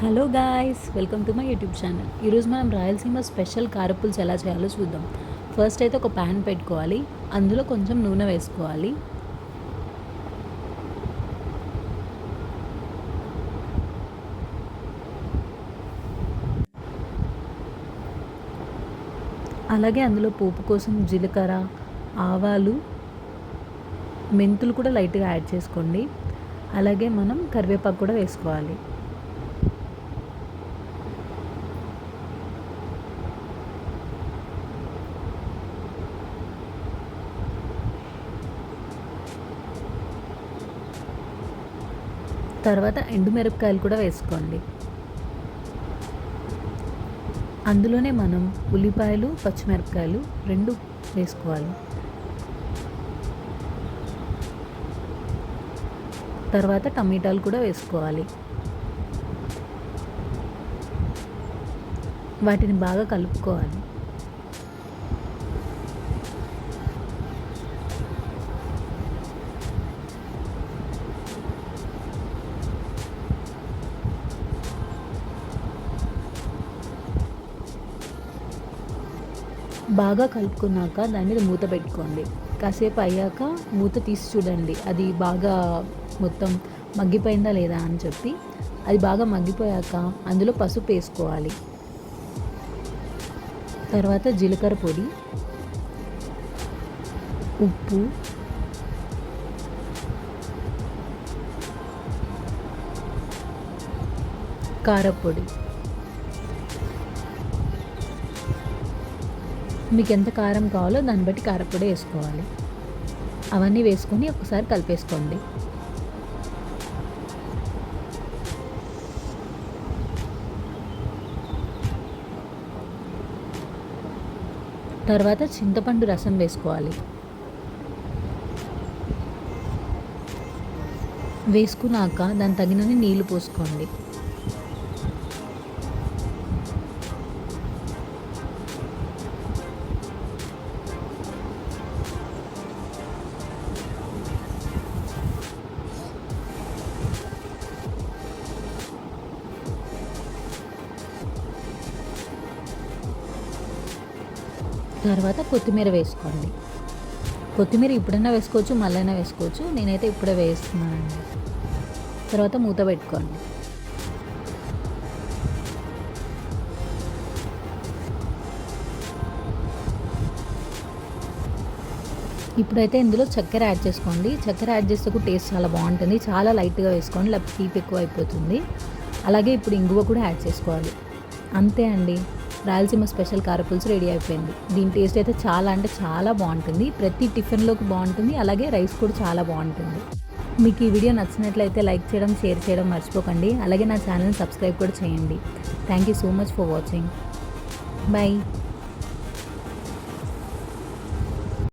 Hello guys welcome to my YouTube channel. ఈరోజు మనం Rayalaseema special కారపుల్స్ ఎలా చేయాలో చూద్దాం. ఫస్ట్ అయితే ఒక ప్యాన్ పెట్టుకోవాలి. అందులో కొంచెం నూనె వేసుకోవాలి. అలాగే అందులో పోపు కోసం జీలకర్ర ఆవాలు మెంతులు కూడా లైట్గా యాడ్ చేసుకోండి. అలాగే మనం కరివేపాకు కూడా వేసుకోవాలి. తర్వాత ఎండుమిరపకాయలు కూడా వేసుకోండి. అందులోనే మనం ఉల్లిపాయలు పచ్చిమిరపకాయలు రెండు వేసుకోవాలి. తర్వాత టమాటాలు కూడా వేసుకోవాలి. వాటిని బాగా కలుపుకోవాలి. బాగా కలుపుకున్నాక దాని మీద మూత పెట్టుకోండి. కాసేపు అయ్యాక మూత తీసి చూడండి. అది బాగా మొత్తం మగ్గిపోయిందా లేదా అని చెప్పి. అది బాగా మగ్గిపోయాక అందులో పసుపు వేసుకోవాలి. తర్వాత జీలకర్ర పొడి ఉప్పు కారపొడి. మీకు ఎంత కారం కావాలో దాన్ని బట్టి కారపొడి వేసుకోవాలి. అవన్నీ వేసుకొని ఒకసారి కలిపేసుకోండి. తర్వాత చింతపండు రసం వేసుకోవాలి. వేసుకున్నాక దాని తగినన్ని నీళ్ళు పోసుకోండి. తర్వాత కొత్తిమీర వేసుకోండి. కొత్తిమీర ఇప్పుడైనా వేసుకోవచ్చు మళ్ళైనా వేసుకోవచ్చు. నేనైతే ఇప్పుడే వేస్తున్నానండి. తర్వాత మూత పెట్టుకోండి. ఇప్పుడైతే ఇందులో చక్కెర యాడ్ చేసుకోండి. చక్కెర యాడ్ చేస్తే కూడా టేస్ట్ చాలా బాగుంటుంది. చాలా లైట్గా వేసుకోండి. లేకపోతే తీపి ఎక్కువ అయిపోతుంది అలాగే ఇప్పుడు ఇంగువ కూడా యాడ్ చేసుకోవాలి. అంతే అండి. రాయలసీమ స్పెషల్ కారపులుసు రెడీ అయిపోయింది. దీని టేస్ట్ అయితే చాలా అంటే చాలా బాగుంటుంది. ప్రతి టిఫిన్లోకి బాగుంటుంది. అలాగే రైస్ కూడా చాలా బాగుంటుంది. మీకు ఈ వీడియో నచ్చినట్లయితే లైక్ చేయడం షేర్ చేయడం మర్చిపోకండి. అలాగే నా ఛానల్ని సబ్స్క్రైబ్ కూడా చేయండి. Thank you so much for watching bye